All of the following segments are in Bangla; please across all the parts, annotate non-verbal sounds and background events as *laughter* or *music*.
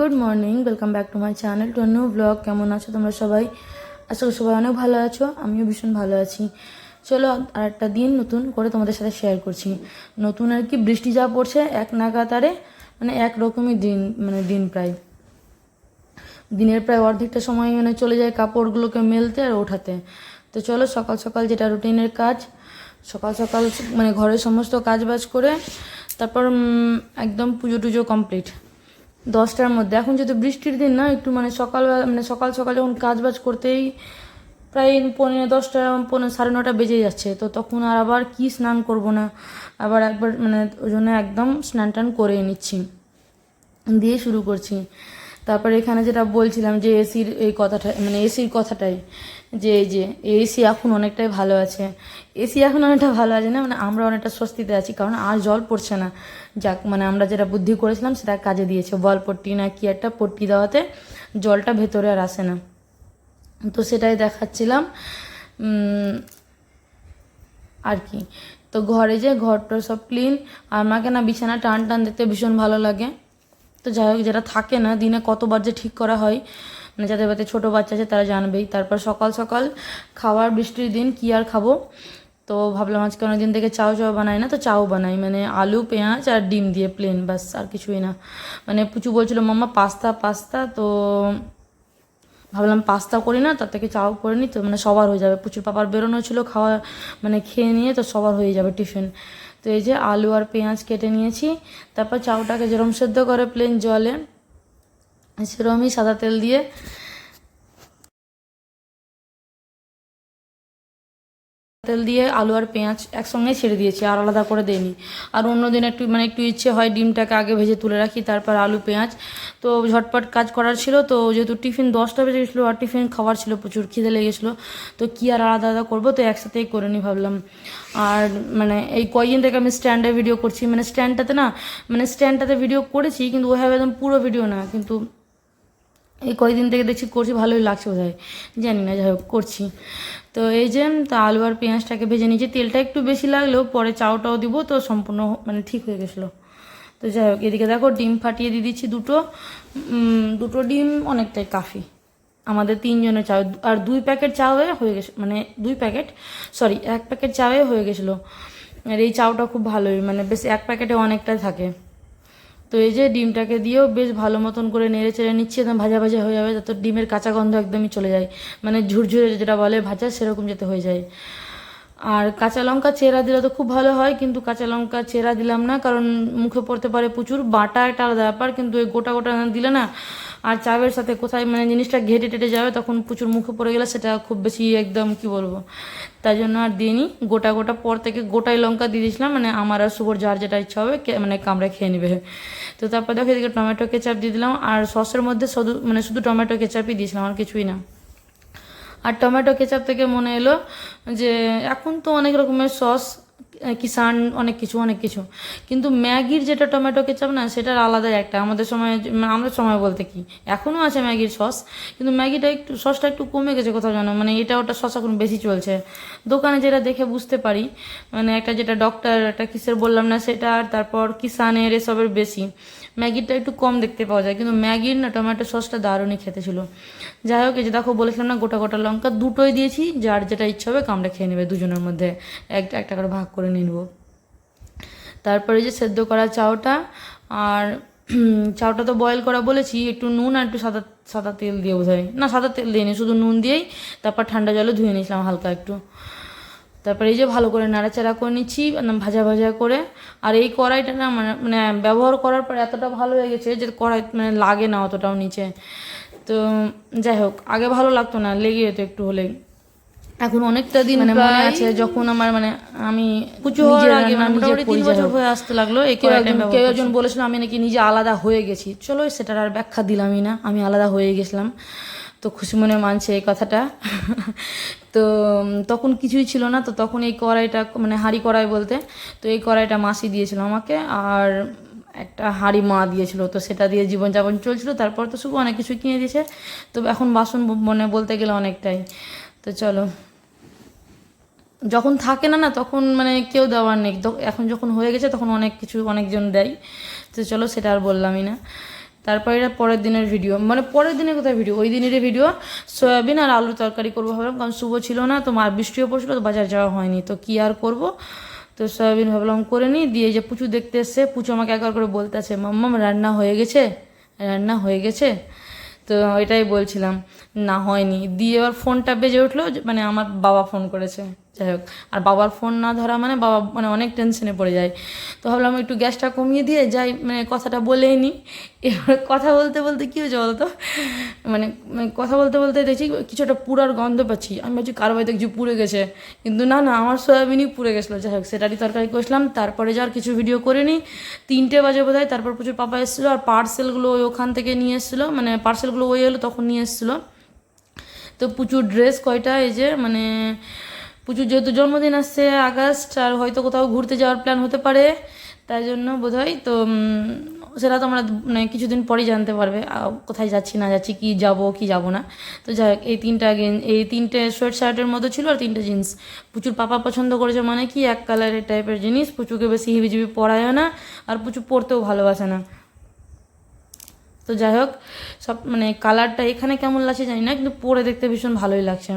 Good morning welcome back to my channel to new blog কেমন আছো তোমরা সবাই? আশা করি সবাই অনেক ভালো আছো, আমিও ভীষণ ভালো আছি। চলো আর একটা দিন নতুন করে তোমাদের সাথে শেয়ার করছি। নতুন আর কি বৃষ্টি যা পড়ছে, এক নাগাতারে মানে এক রকমই দিন মানে দিন প্রায়। দিনের প্রায় অর্ধেকটা সময় মানে চলে যায় কাপড়গুলোকে মেলতে আর ওঠাতে। তো চলো সকাল সকাল যেটা রুটিনের কাজ, সকাল সকাল মানে ঘরের সমস্ত কাজ বাজ করে, তারপর একদম পুজো টুজো কমপ্লিট দশটার মধ্যে। এখন যেহেতু বৃষ্টির দিন না, একটু মানে সকালবেলা মানে সকাল সকাল যখন কাজ বাজ করতেই প্রায় পনেরো দশটা পনেরো সাড়ে নটা বেজে যাচ্ছে। তো তখন আর আবার কি স্নান করব না? আবার একবার মানে ওই জন্য একদম স্নান টান করে নিচ্ছি। দিয়ে শুরু করছি। তারপরে এখানে যেটা বলছিলাম যে এসির এই কথাটা মানে এসির কথাটাই, যে এই যে এসি এখন অনেকটাই ভালো আছে। এসি এখন অনেকটা ভালো আছে না? মানে আমরা অনেকটা স্বস্তিতে আছি, কারণ আর জল পড়ছে না। যাক মানে আমরা যেটা বুদ্ধি করেছিলাম সেটা কাজে দিয়েছে। বল পট্টি না কি একটা পট্টি দেওয়াতে জলটা ভেতরে আর আসে না। তো সেটাই দেখাচ্ছিলাম। আর কি। তো ঘরে যে ঘরটা সব ক্লিন আর আমাকে না বিছানা টান টান দেখতে ভীষণ ভালো লাগে। তো যাই হোক, যেটা থাকে না, দিনে কতবার যে ঠিক করা হয় মানে যাদের বাড়িতে ছোটো বাচ্চা আছে তারা জানবেই। তারপর সকাল সকাল খাওয়ার বৃষ্টির দিন কি আর খাব? তো ভাবলাম আজকে অনেকদিন থেকে চাও চাও বানাই না, তো চাও বানাই। মানে আলু, পেঁয়াজ আর ডিম দিয়ে প্লেন বাস আর কিছুই না। মানে পুচু বলছিল, মাম্মা, পাস্তা পাস্তা। তো ভাবলাম পাস্তা করি না, তার থেকে চাও করে নিই তো মানে সবার হয়ে যাবে। প্রচুর পাপার বেরোনো ছিল, খাওয়া মানে খেয়ে নিয়ে তো সবার হয়ে যাবে টিফিন। তো এই যে আলু আর পেঁয়াজ কেটে নিয়েছি, তারপর চাউটাকে যেরম সেদ্ধ করে প্লেন জলে, সেরমই সাদা তেল দিয়ে তেল দিয়ে আলু আর পেঁয়াজ একসঙ্গে ছেড়ে দিয়েছি, আর আলাদা করে দেয়নি আর অন্য দিন একটু মানে একটু ইচ্ছে হয় ডিমটাকে আগে ভেজে তুলে রাখি, তারপর আলু, পেঁয়াজ। তো ঝটপট কাজ করার ছিল, তো যেহেতু টিফিন দশটা বেজে গেছিল আর টিফিন খাবার ছিল প্রচুর খিদে লেগেছিলো তো কী আর আলাদা আলাদা করব, তো একসাথেই করে নি ভাবলাম। আর মানে এই কয়দিন থেকে আমি স্ট্যান্ডে ভিডিও করছি মানে স্ট্যান্ডটাতে না মানে স্ট্যান্ডটাতে ভিডিও করেছি, কিন্তু ওইভাবে একদম পুরো ভিডিও না, কিন্তু এই কয়েকদিন থেকে দেখছি করছি, ভালোই লাগছে বোধহয়। জানি না, যাই হোক, করছি। তো এই যে আলু আর পেঁয়াজটাকে ভেজে নিয়েছি। তেলটা একটু বেশি লাগলেও পরে চাউটাও দিব, তো সম্পূর্ণ মানে ঠিক হয়ে গেছিল। তো যাই হোক, এদিকে দেখো ডিম ফাটিয়ে দিয়ে দিচ্ছি দুটো। দুটো ডিম অনেকটাই কাফি। আমাদের তিনজনের চা আর দুই প্যাকেট চাওয়ে হয়ে গেছে মানে দুই প্যাকেট সরি এক প্যাকেট চাওয়ে হয়ে গেছিল। আর এই চাউটা খুব ভালোই মানে বেশ এক প্যাকেটে অনেকটাই থাকে। তো এই যে ডিমটাকে দিয়েও বেশ ভালো মতন করে নেড়ে চেড়ে নিচ্ছি, একদম ভাজা ভাজা হয়ে যাবে, যাতে ডিমের কাঁচা গন্ধ একদমই চলে যায়। মানে ঝুরঝুরে যেটা বলে ভাজা, সেরকম যাতে হয়ে যায়। আর কাঁচা লঙ্কা চেরা দিলে তো খুব ভালো হয়, কিন্তু কাঁচা লঙ্কা চেরা দিলাম না, কারণ মুখে পড়তে পারে প্রচুর, বাটা একটা আলাদা ব্যাপার, কিন্তু ওই গোটা গোটা দিলে না, আর চাবের সাথে কোথায় মানে জিনিসটা ঘেটে টেটে যাবে, তখন প্রচুর মুখে পড়ে গেলে সেটা খুব বেশি একদম কি বলব, তাই জন্য আর দিইনি, গোটা গোটা পর থেকে গোটাই লঙ্কা দিয়ে দিয়েছিলাম মানে আমার আর শুভর যার যেটা ইচ্ছা হবে মানে কামড়ে খেয়ে নেবে। তো তারপর দেখো এদিকে টমেটো কেচাপ দিয়ে দিলাম, আর সসের মধ্যে শুধু মানে শুধু টমেটো কেচাপই দিয়েছিলাম, আর কিছুই না। আর টমেটো কেচাপ থেকে মনে এলো যে এখন তো অনেক রকমের সস কিষান অনেক কিছু অনেক কিছু। কিন্তু ম্যাগির যেটা টমেটো কেচাপ না, সেটার আলাদাই একটা। আমাদের সময় আমাদের সময় বলতে কি? এখনও আছে ম্যাগির সস, কিন্তু ম্যাগিটা একটু, সসটা একটু কমে গেছে কোথাও যেন। মানে এটা, ওটা সস এখন বেশি চলছে। দোকানে যেটা দেখে বুঝতে পারি মানে একটা যেটা ডক্টর একটা কিসের বললাম না সেটা, আর তারপর কিষানের এসবের বেশি। ম্যাগিটা একটু কম দেখতে পাওয়া যায়, কিন্তু ম্যাগির না, টমেটো সসটা দারুণই খেতে ছিল। যাই হোক, এই যে দেখো, বলেছিলাম না গোটা গোটা লঙ্কা দুটোই দিয়েছি, যার যেটা ইচ্ছা হবে কামড়ে খেয়ে নেবে দুজনের মধ্যে। একটা একটা করে ভাগ করে নিয়ে নেব। তারপরে যে সেদ্ধ করা চাউটা, আর চাউটা তো বয়েল করা বলেছি, একটু নুন আর একটু সাদা সাদা তেল দিয়ে বোধহয়। না, সাদা তেল দিইনি শুধু নুন দিয়েই তারপর ঠান্ডা জলে ধুয়ে নিয়েছিলাম হালকা একটু। তারপরে এই যে ভালো করে নাড়াচাড়া করে নিচ্ছি ভাজা ভাজা করে। আর এই কড়াইটা না মানে মানে ব্যবহার করার পর এতটা ভালো হয়ে গেছে যে কড়াই মানে লাগে না অতটাও নিচে। তো যাই হোক, আগে ভালো লাগতো না, লেগে যেত একটু হলে এখন অনেকটা দিন মানে মনে আছে যখন আমার মানে আমি পুজো হওয়ার আগে মানে মোটামুটি তিন বছর হয়ে আসতে লাগল। কেউ একজন কেউ একজন বলেছিল আমি নাকি নিজে আলাদা হয়ে গেছি। চলো সেটার আর ব্যাখ্যা দিলামই না। আমি আলাদা হয়ে গেছিলাম। তো খুশি মনে মানছে এই কথাটা। *laughs* তো তখন কিছুই ছিল না। তো তখন এই কড়াইটা মানে হাঁড়ি কড়াই বলতে তো এই কড়াইটা মাসি দিয়েছিল আমাকে। আর একটা হাঁড়ি মা দিয়েছিল। তো সেটা দিয়ে জীবনযাপন চলছিল। তারপর তো শুধু অনেক কিছু কিনে দিয়েছে। তো এখন বাসন মানে বলতে গেলে অনেকটাই। তো চলো যখন থাকে না না, তখন মানে কেউ দেওয়ার নেই। এখন যখন হয়ে গেছে, তখন অনেক কিছু অনেকজন দেয়। তো চলো সেটা আর বললামই না। তারপর এটা পরের দিনের ভিডিও মানে পরের দিনের কোথায় ভিডিও ওই দিনেরই ভিডিও সয়াবিন আর আলু তরকারি করব ভাবলাম, কারণ শুভ ছিল না, তো মার বৃষ্টিও পড়ছিল, তো বাজার যাওয়া হয়নি। তো কি আর করব? তো সয়াবিন ভাবলাম করে নিই। দিয়ে যে পুচু দেখতে এসছে, পুচু আমাকে একবার করে বলতে আছে, মাম্মাম, রান্না হয়ে গেছে? রান্না হয়ে গেছে? তো এটাই বলছিলাম, না, হয়নি। দিয়ে এবার ফোনটা বেজে উঠল মানে আমার বাবা ফোন করেছে। যাই হোক, আর বাবার ফোন না ধরা মানে বাবা মানে অনেক টেনশনে পড়ে যায়। তো ভাবলাম একটু গ্যাসটা কমিয়ে দিয়ে যাই মানে কথাটা বলেই নি। এবার কথা বলতে বলতে কী হয়েছে বলতো? মানে মানে কথা বলতে বলতে দেখছি কিছুটা পুরার গন্ধ পাচ্ছি। আমি ভাবছি, কারও বাড়িতে কিছু পুড়ে গেছে। কিন্তু না না, আমার সয়াবিনই পুড়ে গেছিল। যাই হোক, সেটারই তরকারি করছিলাম তারপরে যাওয়ার কিছু ভিডিও করে নিই তিনটে বাজে বোধ তারপর প্রচুর পাপা এসেছিল আর পার্সেলগুলো ওই ওখান থেকে নিয়ে এসেছিল। মানে পার্সেলগুলো ওই এলো তখন নিয়ে এসেছিল। তো প্রচুর ড্রেস কয়টা, এই যে মানে প্রচুর যেহেতু জন্মদিন আসছে আগস্ট আর হয়তো কোথাও ঘুরতে যাওয়ার প্ল্যান হতে পারে তাই জন্য বোধহয় তো উম, সেটা তোমরা মানে কিছুদিন পরেই জানতে পারবে কোথায় যাচ্ছি না যাচ্ছি কি যাব কি যাব না। তো যাই হোক এই তিনটা এই তিনটে সোয়েট শার্টের মতো ছিল আর তিনটে জিন্স প্রচুর পাপা পছন্দ করেছে মানে কি এক কালারের টাইপের জিনিস প্রচুরকে বেশি হিবিজিবি পরায়ও না আর প্রচুর পরতেও ভালোবাসে না। তো যাই হোক সব মানে কালারটা এখানে কেমন লাগছে জানি না কিন্তু পরে দেখতে ভীষণ ভালোই লাগছে।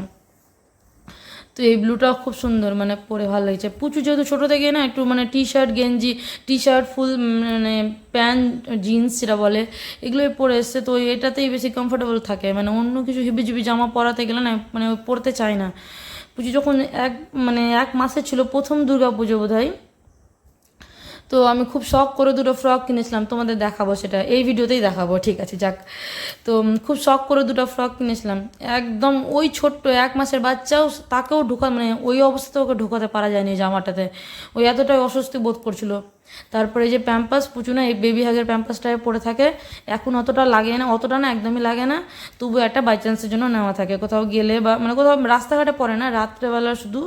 তো এই ব্লুটাও খুব সুন্দর মানে পরে ভালো লাগছে। পুচু যেহেতু ছোটো থেকে না, একটু মানে টি শার্ট গেঞ্জি টি শার্ট ফুল মানে প্যান্ট জিন্স যেটা বলে, এগুলোই পরে এসছে। তো এটাতেই বেশি কমফোর্টেবল থাকে। মানে অন্য কিছু হিবিজিবি জামা পরাতে গেলে না মানে পরতে চায় না। পুজো যখন এক মানে এক মাসে ছিল প্রথম দুর্গা পুজো বোধ হয় তো আমি খুব শখ করে দুটো ফ্রক কিনেছিলাম, তোমাদের দেখাবো সেটা। এই ভিডিওতেই দেখাবো, ঠিক আছে, যাক। তো খুব শখ করে দুটো ফ্রক কিনেছিলাম। একদম ওই ছোট্ট এক মাসের বাচ্চাও তাকেও ঢোকা মানে ওই অবস্থাতে ওকে ঢোকাতে পারা যায়নি জামাটাতে। ওই এতটাই অস্বস্তি বোধ করছিল। তারপরে যে প্যাম্পাস, পুচু না, এই বেবি হাগের প্যাম্পাসটায় পড়ে থাকে, এখন অতটা লাগে না, অতটা না, একদমই লাগে না। তবু একটা বাই চান্সের জন্য নেওয়া থাকে। কোথাও গেলে বা মানে কোথাও রাস্তাঘাটে পড়ে না, রাত্রেবেলা শুধু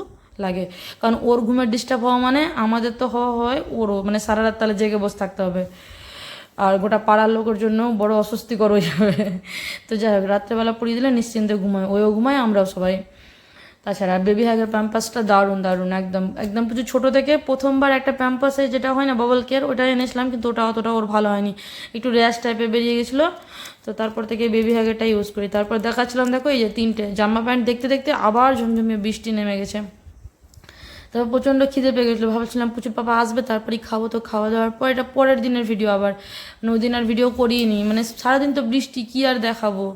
লাগে। কারণ ওর ঘুমের ডিস্টার্ব হওয়া মানে আমাদের তো হওয়া হয়, ওরও মানে সারা রাত তাহলে জেগে বসে থাকতে হবে। আর গোটা পাড়ার লোকের জন্য বড় অস্বস্তিকর হয়ে যাবে। তো যাই হোক, রাত্রেবেলা পড়িয়ে দিলে নিশ্চিন্তে ঘুমায়, ওইও ঘুমায়, আমরাও সবাই। তাছাড়া বেবি হ্যাগের প্যাম্পাসটা দারুণ দারুণ, একদম একদম কিছু ছোটো থেকে প্রথমবার একটা প্যাম্পাসে যেটা হয় না বাবল কেয়ার ওটা এনেছিলাম, কিন্তু ওটা অতটা ওর ভালো হয়নি। একটু র্যাশ টাইপের বেরিয়ে গেছিল, তো তারপর থেকে বেবি হ্যাগেরটা ইউজ করি। তারপর দেখাচ্ছিলাম, দেখো এই যে তিনটে, জামা প্যান্ট দেখতে দেখতে আবার ঝমঝমিয়ে বৃষ্টি নেমে গেছে। তারপর প্রচণ্ড খিদে পেয়ে গেছিল। ভাবছিলাম, প্রচুর পাপা আসবে, তারপরেই খাব তো খাওয়া দাওয়ার পর। এটা পরের দিনের ভিডিও আবার। মানে ওই দিন আর ভিডিও করিনি। মানে সারাদিন তো বৃষ্টি, কী আর দেখাবো?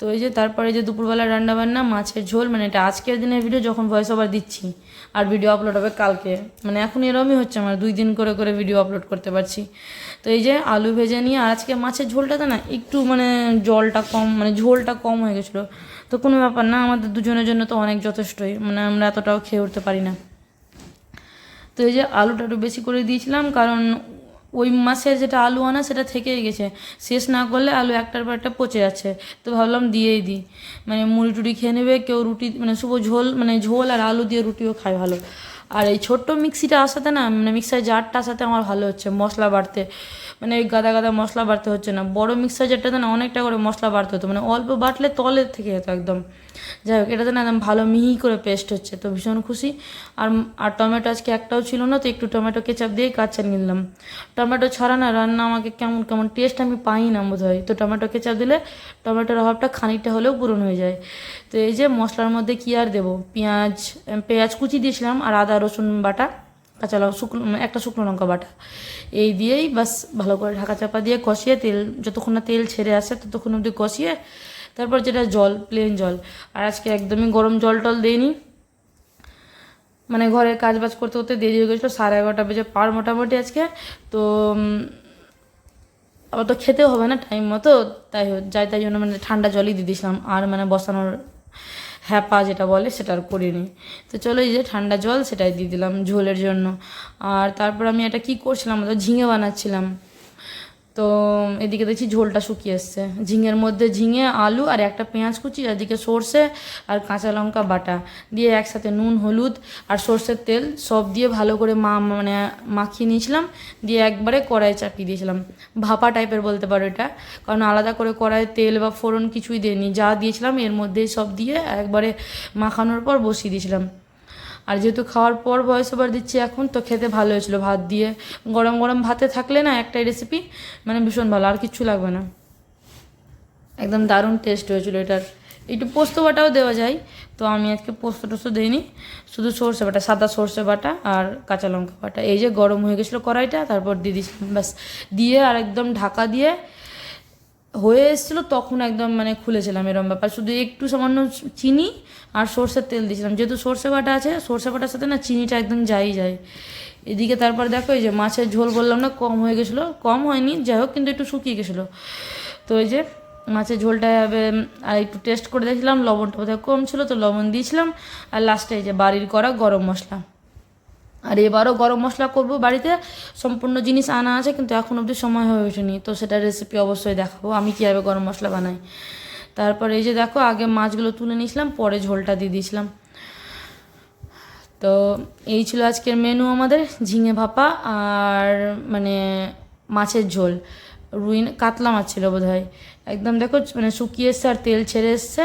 তো এই যে তারপরে যে দুপুরবেলা রান্নাবান্না, মাছের ঝোল মানে এটা আজকের দিনের ভিডিও যখন ভয়েস ওভার দিচ্ছি, আর ভিডিও আপলোড হবে কালকে। মানে এখন এরমই হচ্ছে আমার, দুই দিন করে করে ভিডিও আপলোড করতে পারছি। তো এই যে আলু ভেজে নিয়ে, আর আজকে মাছের ঝোলটাতে না একটু মানে জলটা কম মানে ঝোলটা কম হয়ে গেছিল। তো কোনো ব্যাপার না, আমাদের দুজনের জন্য তো অনেক যথেষ্টই। মানে আমরা এতটাও খেয়ে উঠতে পারি না। তো এই যে আলুটা একটু বেশি করে দিয়েছিলাম, কারণ ওই মাসের যেটা আলু আনা সেটা থেকেই গেছে। শেষ না করলে আলু একটার পর একটা পচে যাচ্ছে। তো ভাবলাম দিয়েই দিই। মানে মুড়ি টুড়ি খেয়ে নেবে, কেউ রুটি মানে শুভ ঝোল মানে ঝোল আর আলু দিয়ে রুটিও খায় ভালো। আর এই ছোট্ট মিক্সিটা আসাতে না মানে মিক্সার জারটা আসাতে আমার ভালো হচ্ছে মশলা বাড়তে। মানে ওই গাদা গাদা মশলা বাড়তে হচ্ছে না। বড় মিক্সার জারটাতে না অনেকটা করে মশলা বাড়তে হতো। মানে অল্প বাটলে তলের থেকে যেত একদম। যাই হোক, এটাতে না একদম ভালো মিহি করে পেস্ট হচ্ছে। তো ভীষণ খুশি। আর আর টমেটো আজকে একটাও ছিল না, তো একটু টমেটো কেচাপ দিয়ে চালিয়ে নিলাম। টমেটো ছাড়া না রান্না আমাকে কেমন কেমন টেস্ট আমি পাই না বোধ হয় তো টমেটো কেচাপ দিলে টমেটোর অভাবটা খানিকটা হলেও পূরণ হয়ে যায়। তো এই যে মশলার মধ্যে কী আর দেবো? পেঁয়াজ পেঁয়াজ কুচি দিয়েছিলাম আর আদা রসুন বাটা। কাঁচা লঙ্কা শুকনো একটা শুকনো লঙ্কা বাটা। এই দিয়েই বাস ভালো করে ঢাকা চাপা দিয়ে কষিয়ে তেল, যতক্ষণ না তেল ছেড়ে আসে ততক্ষণ অবধি কষিয়ে তারপর যেটা জল প্লেন জল। আর আজকে একদমই গরম জল টল দেয়নি মানে ঘরে কাজ বাজ করতে করতে দেরি হয়ে গেছিল, সাড়ে এগারোটা বেজে পার মোটামুটি আজকে। তো আবার তো খেতেও হবে না টাইম মতো, তাই যাই, তাই জন্য মানে ঠান্ডা জলই দিয়ে দিয়েছিলাম। আর মানে বসানোর হ্যাপা যেটা বলে, সেটা আর করিনি। তো চলো এই যে ঠান্ডা জল, সেটাই দিয়ে দিলাম ঝোলের জন্য। আর তারপর আমি এটা কি করছিলাম? ঝিঙে বানাচ্ছিলাম। তো এদিকে দেখছি ঝোলটা শুকিয়ে এসছে। ঝিঙের মধ্যে ঝিঙে, আলু আর একটা পেঁয়াজ কুচি এদিকে সর্ষে আর কাঁচা লঙ্কা বাটা। দিয়ে একসাথে নুন, হলুদ আর সর্ষের তেল সব দিয়ে ভালো করে মা মানে মাখিয়ে নিয়েছিলাম। দিয়ে একবারে কড়াই চাপিয়ে দিয়েছিলাম। ভাপা টাইপের বলতে পারো এটা। কারণ আলাদা করে কড়াইয়ে তেল বা ফোড়ন কিছুই দেয়নি যা দিয়েছিলাম এর মধ্যেই সব দিয়ে একবারে মাখানোর পর বসিয়ে দিয়েছিলাম। আর যেহেতু খাওয়ার পর ভয়েস ওভার দিচ্ছি এখন, তো খেতে ভালো হয়েছিল ভাত দিয়ে। গরম গরম ভাতে থাকলে না একটাই রেসিপি মানে ভীষণ ভালো, আর কিচ্ছু লাগবে না। একদম দারুণ টেস্ট হয়েছিল এটার। একটু পোস্ত বাটাও দেওয়া যায়, তো আমি আজকে পোস্ত টোস্ত দিইনি। শুধু সর্ষে বাটা, সাদা সর্ষে বাটা আর কাঁচা লঙ্কা বাটা। এই যে গরম হয়ে গেছিল কড়াইটা, তারপর দিয়ে দিয়েছিলাম, ব্যাস। দিয়ে আর একদম ঢাকা দিয়ে হয়ে এসেছিল, তখন একদম মানে খুলেছিলাম এরম ব্যাপার। শুধু একটু সামান্য চিনি আর সর্ষের তেল দিয়েছিলাম। যেহেতু সর্ষে বাটা আছে, সর্ষে বাটার সাথে না চিনিটা একদম যাই যায়। এদিকে তারপর দেখো, এই যে মাছের ঝোল বললাম না, কম হয়ে গেছিল। কম হয়নি, যাই হোক, কিন্তু একটু শুকিয়ে গেছিল। তো এই যে মাছের ঝোলটা আর একটু টেস্ট করে দেখলাম, লবণটা বোধহয় কম ছিল, তো লবণ দিয়েছিলাম। আর লাস্টে এই যে বাড়ির করা গরম মশলা। আর এবারও গরম মশলা করব বাড়িতে, সম্পূর্ণ জিনিস আনা আছে, কিন্তু এখন অবধি সময় হয়ে ওঠেনি। তো সেটা রেসিপি অবশ্যই দেখাবো, আমি কীভাবে গরম মশলা বানাই। তারপর এই যে দেখো, আগে মাছগুলো তুলে নিয়েছিলাম, পরে ঝোলটা দিয়ে দিয়েছিলাম। তো এই ছিল আজকের মেনু আমাদের, ঝিঙে ভাপা আর মানে মাছের ঝোল। রুইন, কাতলা মাছ ছিল বোধ হয় একদম দেখো মানে শুকিয়ে এসছে আর তেল ছেড়ে এসছে।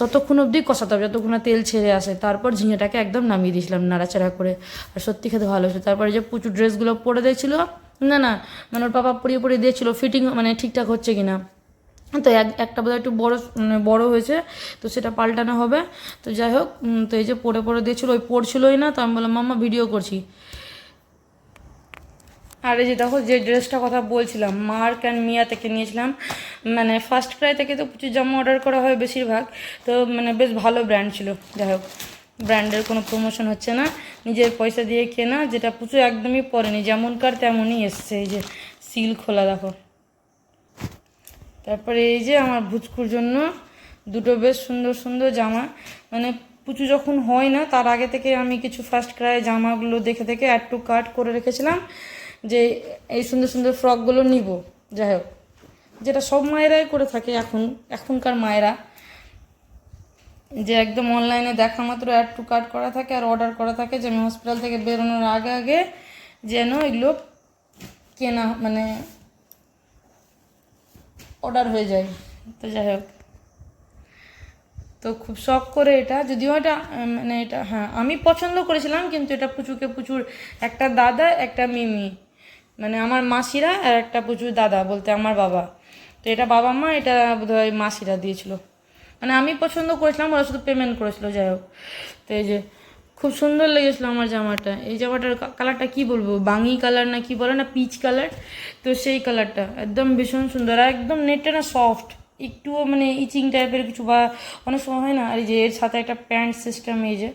ততক্ষণ অবধি কষাতে হবে, যতক্ষণ না তেল ছেড়ে আসে। তারপর ঝিঙেটাকে একদম নামিয়ে দিয়েছিলাম নাড়াচাড়া করে। আর সত্যি খেতে ভালো হয়েছে। তারপরে যে প্রচুর ড্রেসগুলো পরে দিয়েছিল না না মানে ওর পাপা পরিয়ে পরিয়ে দিয়েছিলো ফিটিং মানে ঠিকঠাক হচ্ছে কি না তো এক, একটা বোধহয় একটু বড় মানে বড়ো হয়েছে, তো সেটা পাল্টানো হবে। তো যাই হোক তো এই যে পরে পরে দিয়েছিলো, ওই পড়ছিলই না, তো আমি বললাম, মাম্মা ভিডিও করছি। আর এই যে দেখো, যে ড্রেসটা কথা বলছিলাম, মার্ক অ্যান্ড মিয়া থেকে নিয়েছিলাম মানে ফার্স্ট ক্রাই থেকে তো প্রচুর জামা অর্ডার করা হয় বেশিরভাগ, তো মানে বেশ ভালো ব্র্যান্ড ছিল। যাই হোক ব্র্যান্ডের কোনো প্রমোশন হচ্ছে না। নিজের পয়সা দিয়ে কেনা, যেটা প্রচুর একদমই পরেনি যেমনকার তেমনই এসছে। এই যে সিল খোলা, দেখো। তারপরে এই যে আমার ভুচকুর জন্য দুটো বেশ সুন্দর সুন্দর জামা। মানে পুচু যখন হয় না, তার আগে থেকে আমি কিছু ফার্স্ট ক্রাই জামাগুলো দেখে দেখে অ্যাড টু কার্ট করে রেখেছিলাম। যে এই সুন্দর সুন্দর ফ্রকগুলো নিব, যাই হোক। যেটা সব মায়েরাই করে থাকে এখন, এখনকার মায়েরা। যে একদম অনলাইনে দেখা মাত্র অ্যাড টু কার্ট করা থাকে আর অর্ডার করা থাকে, যে আমি হসপিটাল থেকে বেরোনোর আগে আগে যেন এগুলো কেনা মানে অর্ডার হয়ে যায়। তো যাই হোক। তো খুব শখ করে এটা, যদিও এটা মানে এটা হ্যাঁ আমি পছন্দ করেছিলাম, কিন্তু এটা পুচুকে প্রচুর একটা দাদা, একটা মিমি। মানে আমার মাসিরা আর একটা প্রচুর দাদা বলতে আমার বাবা। তো এটা বাবা মা, এটা বোধহয় মাসিরা দিয়েছিল। মানে আমি পছন্দ করেছিলাম, ওরা শুধু পেমেন্ট করেছিল, যাই হোক। তো এই যে, খুব সুন্দর লেগেছিলো আমার জামাটা। এই জামাটার কালারটা কি বলব? বাঙি কালার না কি বলে না পিচ কালার তো সেই কালারটা একদম ভীষণ সুন্দর আর একদম নেটটা না সফট একটুও মানে ইচিং টাইপের কিছু বা অনেক সময় হয় না। আর এই যে, এর সাথে একটা প্যান্ট সিস্টেম এই যে,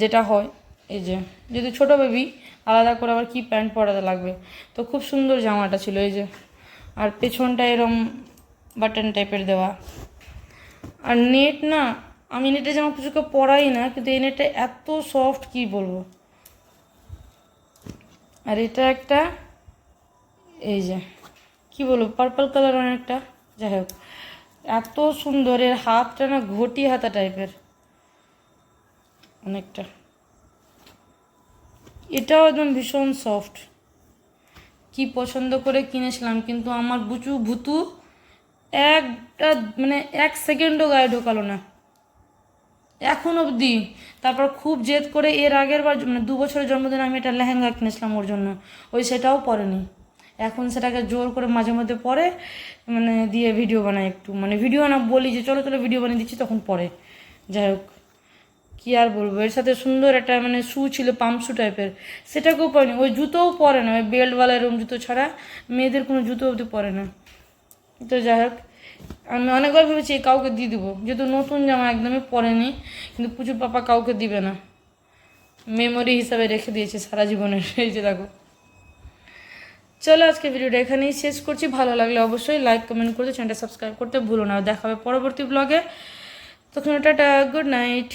যেটা হয়, এই যে যদি ছোট বেবি আলাদা করে আবার কি প্যান্ট পরাতে লাগবে? তো খুব সুন্দর জামাটা ছিল এই যে। আর পেছনটা এরম বাটন টাইপের দেওয়া। আর নেট না, আমি নেটে জামা কিছুকে পরাই না, কিন্তু এই নেটটা এত সফট কি বলব? আর এটা একটা, এই যে, কি বলব পার্পল কালার অনেকটা যাই হোক। এত সুন্দর, এর হাতটা না ঘটি হাতা টাইপের অনেকটা। এটাও একদম ভীষণ সফট কি পছন্দ করে কিনেছিলাম, কিন্তু আমার বুচু ভুতু একটা মানে এক সেকেন্ডও গায়ে ঢোকালো না। এখন অবধি। তারপর খুব জেদ করে এর আগের বার মানে দু বছরের জন্মদিনে আমি একটা লেহেঙ্গা কিনেছিলাম ওর জন্য। ওই সেটাও পরেনি। এখন সেটাকে জোর করে মাঝে মধ্যে পরে মানে দিয়ে ভিডিও বানাই একটু। মানে ভিডিও না বলি যে, চলো চলো ভিডিও বানিয়ে দিচ্ছি, তখন পরে। যাই হোক। কী আর বলব? এর সাথে সুন্দর একটা মানে শু ছিল পাম্প শু টাইপের সেটাকেও পরেনি। ওই জুতোও পরে না। ওই বেল্টওয়ালা এরকম জুতো ছাড়া মেয়েদের কোনো জুতো অবধি পরে না। তো যাই হোক, আমি অনেকবার ভেবেছি কাউকে দিয়ে দেবো। যেহেতু নতুন জামা একদমই পরেনি, কিন্তু প্রচুর পাপা কাউকে দিবে না। মেমোরি হিসাবে রেখে দিয়েছে সারা জীবনের। *laughs* এই যে দেখো। চলো আজকে ভিডিওটা এখানেই শেষ করছি। ভালো লাগলে অবশ্যই লাইক কমেন্ট করতে চ্যানেলটা সাবস্ক্রাইব করতে ভুলো না। দেখা হবে পরবর্তী ব্লগে তখন টাটা গুড নাইট